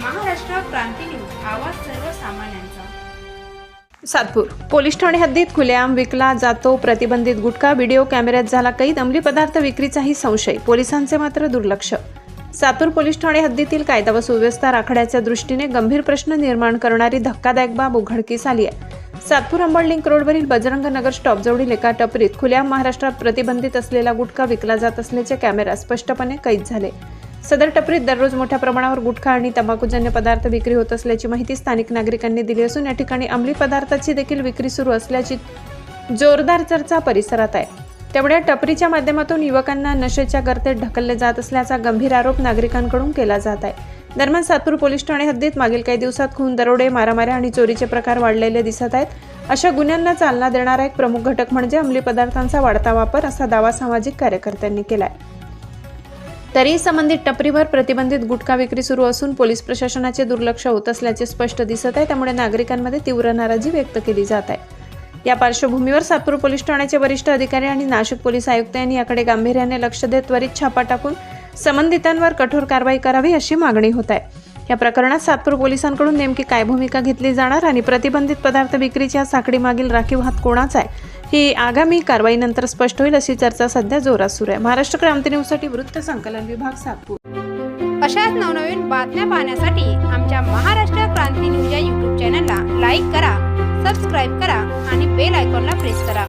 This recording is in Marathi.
क्रांती न्यूज आवाज सर्वसामान्यांचा. सातपूर पोलीस ठाणे हद्दीत खुलेआम विकला जातो प्रतिबंधित गुटखा. व्हिडिओ कॅमेऱ्यात झाला कैद. अंमली पदार्थ विक्रीचाही संशय. पोलिसांचे मात्र दुर्लक्ष. सातूर पोलीस ठाणे हद्दीतील कायदा व सुव्यवस्था राखण्याच्या दृष्टीने गंभीर प्रश्न निर्माण करणारी धक्कादायक बाब उघडकीस आली आहे. सातपूर अंबड लिंक रोडवरील बजरंग नगर स्टॉपजवळील एका टपरीत खुल्या महाराष्ट्रात प्रतिबंधित असलेला गुटखा विकला जात असल्याचे कॅमेरा स्पष्टपणे कैद झाले. सदर टपरीत दररोज मोठ्या प्रमाणावर गुटखा आणि तंबाखूजन्य पदार्थ विक्री होत असल्याची माहिती स्थानिक नागरिकांनी दिली असून या ठिकाणी अंमली पदार्थाची देखील विक्री सुरू असल्याची जोरदार चर्चा परिसरात आहे. त्यामुळे टपरीच्या माध्यमातून युवकांना नशेच्या गर्तेत ढकलले जात असल्याचा गंभीर आरोप नागरिकांकडून केला जात आहे. दरम्यान सातपूर पोलीस ठाणे हद्दीत मागील काही दिवसात खून दरोडे मारामाऱ्या आणि चोरीचे प्रकार वाढलेले दिसत आहेत. अशा गुन्ह्यांना चालना देणारा एक प्रमुख घटक म्हणजे अंमली पदार्थांचा वाढता वापर असा दावा सामाजिक कार्यकर्त्यांनी केला आहे तरीही संबंधित टपरीवर प्रतिबंधित गुटखा विक्री सुरू असून पोलीस प्रशासनाचे दुर्लक्ष होत असल्याचे स्पष्ट दिसत आहे. त्यामुळे नागरिकांमध्ये तीव्र नाराजी व्यक्त केली जात आहे. या पार्श्वभूमीवर सातपूर पोलीस ठाण्याचे वरिष्ठ अधिकारी आणि नाशिक पोलीस आयुक्त यांनी याकडे गांभीर्याने लक्ष देत त्वरित छापा टाकून संबंधितांवर कठोर कारवाई करावी अशी मागणी होत आहे. या प्रकरणात सातपूर पोलिसांकडून नेमकी काय भूमिका घेतली जाणार आणि प्रतिबंधित पदार्थ विक्रीच्या साखळीमागील राखीव हात कोणाचा आहे? ही आगामी कारवाईनंतर स्पष्ट होईल अशी चर्चा सध्या जोरात सुरू आहे. महाराष्ट्र क्रांती न्यूजसाठी वृत्त संकलन विभाग सातपूर. अशाच नवनवीन बातम्या पाहण्यासाठी आमच्या महाराष्ट्र क्रांती न्यूज या यूट्यूब चॅनलला लाईक करा सबस्क्राईब करा आणि बेल आयकॉनला प्रेस करा.